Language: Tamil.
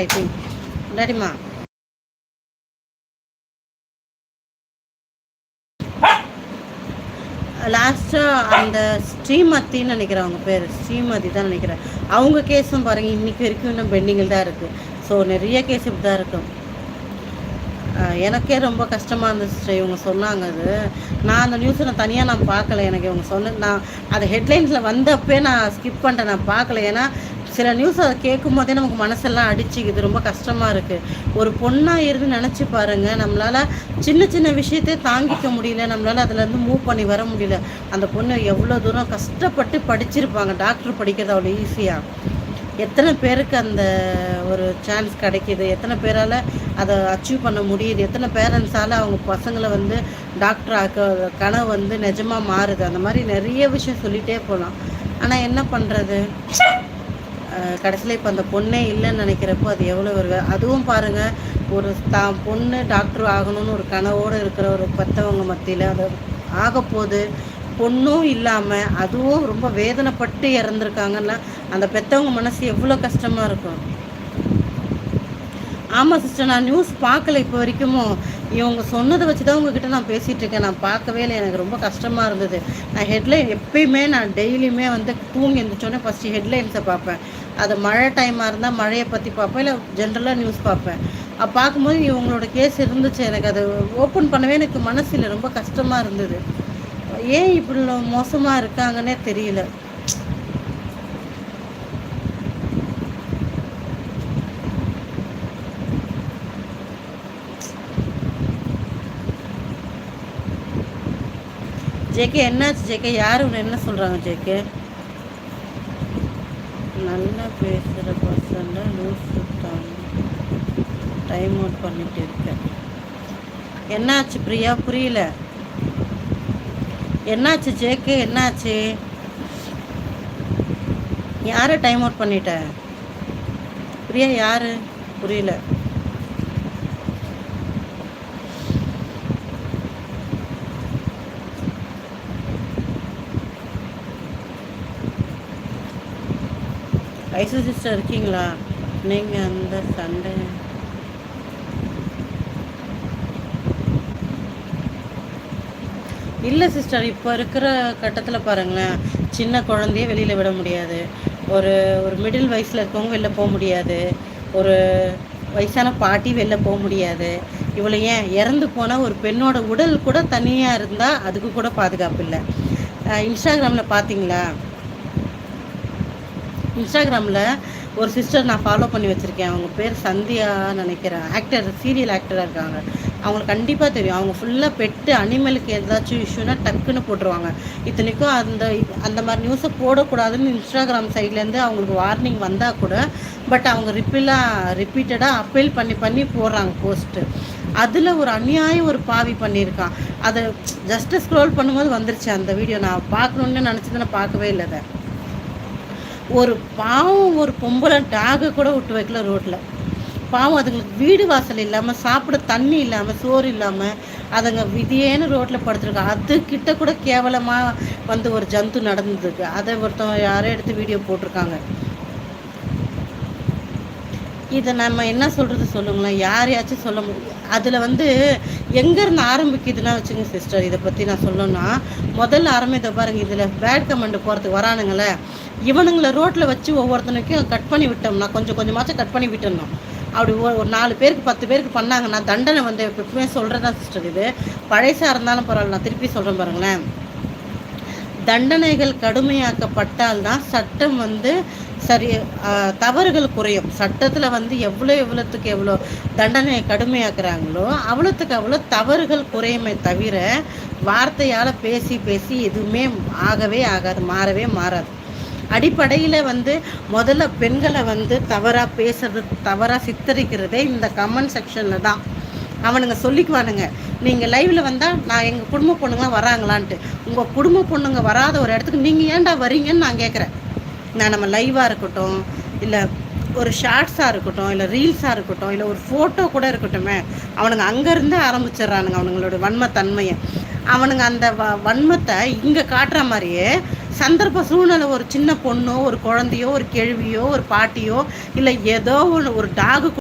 ஐ லாஸ்ட்டாக அந்த ஸ்ரீமதின்னு நினைக்கிறேன் அவங்க பேர். ஸ்ரீமதி தான் நினைக்கிறேன். அவங்க கேஸும் பாருங்கள் இன்றைக்கி வரைக்கும் இன்னும் பெண்டிங்கில் தான் இருக்குது ஸோ நிறைய கேஸ் இப்படி தான் இருக்கும் அஹ் எனக்கே ரொம்ப கஷ்டமாக இருந்துச்சு இவங்க சொன்னாங்க அது நான் அந்த நியூஸை நான் தனியாக நான் பார்க்கல எனக்கு இவங்க சொன்ன நான் அது ஹெட்லைன்ஸில் வந்தப்பே நான் ஸ்கிப் பண்ணிட்டேன் நான் பார்க்கல. ஏன்னா சில நியூஸ் அதை கேட்கும் போதே நமக்கு மனசெல்லாம் அடிச்சுக்குது. ரொம்ப கஷ்டமாக இருக்குது ஒரு பொண்ணாக இருந்து நினச்சி பாருங்கள் நம்மளால் சின்ன சின்ன விஷயத்தை தாங்கிக்க முடியல. நம்மளால் அதுலேருந்து மூவ் பண்ணி வர முடியல. அந்த பொண்ணு எவ்வளோ தூரம் கஷ்டப்பட்டு படிச்சிருப்பாங்க. டாக்டர் படிக்கிறது அவ்வளோ ஈஸியாக எத்தனை பேருக்கு அந்த ஒரு சான்ஸ் கிடைக்கிது. எத்தனை பேரால் அதை அச்சீவ் பண்ண முடியுது. எத்தனை பேரண்ட்ஸால் அவங்க பசங்களை வந்து டாக்டர் ஆக்க கனவு வந்து நிஜமாக மாறுது. அந்த மாதிரி நிறைய விஷயம் சொல்லிகிட்டே போகலாம் ஆனால் என்ன பண்ணுறது கடைசியில் இப்போ அந்த பொண்ணே இல்லைன்னு நினைக்கிறப்போ அது எவ்வளோ ஒரு அதுவும் பாருங்கள் ஒரு தான் பொண்ணு டாக்டர் ஆகணும்னு ஒரு கனவோடு இருக்கிற ஒரு பெற்றவங்க மத்தியில் அது ஆகப்போகுது பொண்ணும் இல்லாமல் அதுவும் ரொம்ப வேதனைப்பட்டு இறந்துருக்காங்கன்னா அந்த பெற்றவங்க மனசு எவ்வளோ கஷ்டமாக இருக்கும். ஆமாம் சிஸ்டர் நான் நியூஸ் பார்க்கல இப்போ வரைக்கும் இவங்க சொன்னதை வச்சு தான் உங்ககிட்ட நான் பேசிகிட்டு இருக்கேன். நான் பார்க்கவே இல்லை. எனக்கு ரொம்ப கஷ்டமாக இருந்தது. நான் ஹெட்லைன் எப்பயுமே நான் டெய்லியுமே வந்து தூங்கி எழுந்திரிச்சோன்னே ஃபஸ்ட்டு ஹெட்லைன்ஸை பார்ப்பேன். அது மழை டைமாக இருந்தால் மழையை பற்றி பார்ப்பேன். இல்லை ஜென்ரலாக நியூஸ் பார்ப்பேன். அப்போ பார்க்கும்போது இவங்களோட கேஸ் இருந்துச்சு. எனக்கு அது ஓப்பன் பண்ணவே எனக்கு மனசில் ரொம்ப கஷ்டமாக இருந்தது. ஏன் இப்படி மோசமாக இருக்காங்கன்னே தெரியல. ஜேகே என்னாச்சு ஜேகே? யார் உன்னை என்ன சொல்கிறாங்க ஜேகே? நல்லா பேசுகிற பர்சன்ல லூஸ் டைம் அவுட் பண்ணிட்டு இருக்கேன். என்னாச்சு பிரியா? புரியல. என்னாச்சு ஜேகே? என்னாச்சு? யாரை டைம் அவுட் பண்ணிட்ட? பிரியா யார்? புரியல. ஐசு சிஸ்டர் இருக்கீங்களா? நீங்கள் அந்த சண்டை. இல்லை சிஸ்டர் இப்போ இருக்கிற கட்டத்தில் பாருங்களேன். சின்ன குழந்தைய வெளியில் விட முடியாது. ஒரு ஒரு மிடில் வயசில் இருக்கவங்க வெளில போக முடியாது. ஒரு வயசான பாட்டி வெளில போக முடியாது. இவ்வளோ ஏன் இறந்து போனால் ஒரு பெண்ணோட உடல் கூட தனியாக இருந்தால் அதுக்கு கூட பாதுகாப்பு இல்லை. இன்ஸ்டாகிராமில் பார்த்தீங்களா இன்ஸ்டாகிராமில் ஒரு சிஸ்டர் நான் ஃபாலோ பண்ணி வச்சுருக்கேன். அவங்க பேர் சந்தியா நினைக்கிறேன். ஆக்டர் சீரியல் ஆக்டராக இருக்காங்க. அவங்களுக்கு கண்டிப்பாக தெரியும். அவங்க ஃபுல்லாக பெட்டு அனிமலுக்கு ஏதாச்சும் இஷ்யூனா டக்குன்னு போட்டுருவாங்க. இத்தனைக்கும் அந்த அந்த மாதிரி நியூஸை போடக்கூடாதுன்னு இன்ஸ்டாகிராம் சைட்லேருந்து அவங்களுக்கு வார்னிங் வந்தால் கூட பட் அவங்க ரிப்பீலாக ரிப்பீட்டடாக அப்பீல் பண்ணி பண்ணி போடுறாங்க போஸ்ட்டு அதில் ஒரு அநியாயம் ஒரு பாவி பண்ணியிருக்கான். அதை ஜஸ்ட்டு ஸ்க்ரோல் பண்ணும்போது வந்துருச்சு அந்த வீடியோ நான் பார்க்கணுன்னு நினச்சது நான் பார்க்கவே இல்லை அதை. ஒரு பாவம் ஒரு பொம்பளை டாகை கூட விட்டு வைக்கல ரோட்டில் பாவம் அதுங்களுக்கு வீடு வாசல் இல்லாமல் சாப்பிட தண்ணி இல்லாமல் சோறு இல்லாமல் அதுங்க விதியேன்னு ரோட்டில் படுத்துருக்கு. அது கூட கேவலமாக வந்து ஒரு ஜந்து நடந்துருக்கு. அதை ஒருத்தவங்க யாரோ எடுத்து வீடியோ போட்டிருக்காங்க. இதை நம்ம என்ன சொல்கிறது சொல்லுங்களேன். யாரையாச்சும் சொல்ல முடியும். அதில் வந்து எங்கேருந்து ஆரம்பிக்குதுன்னா வச்சுங்க சிஸ்டர் இதை பற்றி நான் சொல்லணும்னா முதல்ல ஆரம்பித்த பாருங்க இதில் பேட் கமெண்ட் போகிறதுக்கு வரானுங்களே. இவனுங்களை ரோட்டில் வச்சு ஒவ்வொருத்தனுக்கும் கட் பண்ணி விட்டோம்னா கொஞ்சம் கொஞ்சமாச்சும் கட் பண்ணி விட்டுடணும் அப்படி ஒரு நாலு பேருக்கு பத்து பேருக்கு பண்ணாங்கன்னா தண்டனை வந்து எப்பவுமே சொல்கிறதா சிஸ்டர் இது. பழைசாக இருந்தாலும் பரவாயில்ல நான் திருப்பி சொல்கிறேன் பாருங்களேன். தண்டனைகள் கடுமையாக்கப்பட்டால் தான் சட்டம் வந்து சரி தவறுகள் குறையும். சட்டத்தில் வந்து எவ்வளோ எவ்வளோத்துக்கு எவ்வளோ தண்டனையை கடுமையாக்குறாங்களோ அவ்வளோத்துக்கு அவ்வளோ தவறுகள் குறையுமே தவிர வார்த்தையால் பேசி பேசி எதுவுமே ஆகவே ஆகாது மாறவே மாறாது. அடிப்படையில் வந்து முதல்ல பெண்களை வந்து தவறாக பேசுறது தவறாக சித்தரிக்கிறதே இந்த கமெண்ட் செக்ஷனில் தான். அவனுங்க சொல்லிக்குவானுங்க நீங்கள் லைவில் வந்தால் நான் எங்கள் குடும்ப பொண்ணுங்களாம் வராங்களான்ட்டு. உங்கள் குடும்ப பொண்ணுங்க வராத ஒரு இடத்துக்கு நீங்கள் ஏன்டா வரீங்கன்னு நான் கேட்குறேன் நான் நம்ம லைவாக இருக்கட்டும் இல்லை ஒரு ஷார்ட்ஸாக இருக்கட்டும் இல்லை ரீல்ஸாக இருக்கட்டும் இல்லை ஒரு ஃபோட்டோ கூட இருக்கட்டுமே அவனுங்க அங்கேருந்தே ஆரம்பிச்சிடுறானுங்க அவனுங்களோட வன்மத்தன்மையை. அவனுங்க அந்த வ வன்மத்தை இங்கே காட்டுற மாதிரியே சந்தர்ப்ப சூழ்நிலை ஒரு சின்ன பொண்ணோ ஒரு குழந்தையோ ஒரு கேள்வியோ ஒரு பாட்டியோ இல்லை ஏதோ ஒன்று ஒரு டாகு